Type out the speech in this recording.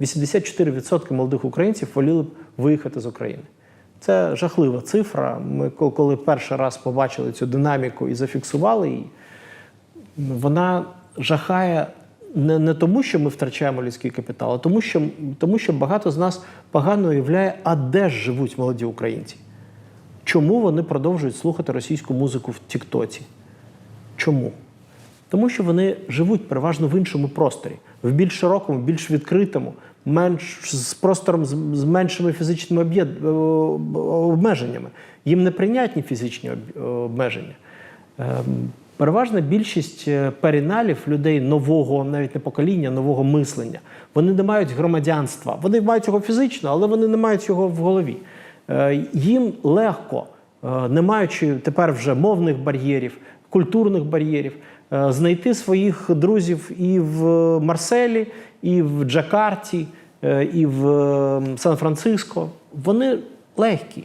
84% молодих українців воліли б виїхати з України. Це жахлива цифра. Ми коли перший раз побачили цю динаміку і зафіксували її, вона жахає не, не тому, що ми втрачаємо людський капітал, а тому, що, тому що багато з нас погано уявляє, а де ж живуть молоді українці. Чому вони продовжують слухати російську музику в Тіктоці? Чому? Тому що вони живуть переважно в іншому просторі, в більш широкому, більш відкритому, менш з простором з, меншими фізичними е, обмеженнями. Їм неприйнятні фізичні обмеження. Ем, Переважна більшість е, періналів людей нового, навіть не покоління, нового мислення. Вони не мають громадянства. Вони мають його фізично, але вони не мають його в голові. Е, Їм легко, е, не маючи тепер вже мовних бар'єрів, культурних бар'єрів, е, знайти своїх друзів і в Марселі, і в Джакарті, е, і в е, Сан-Франциско. Вони легкі.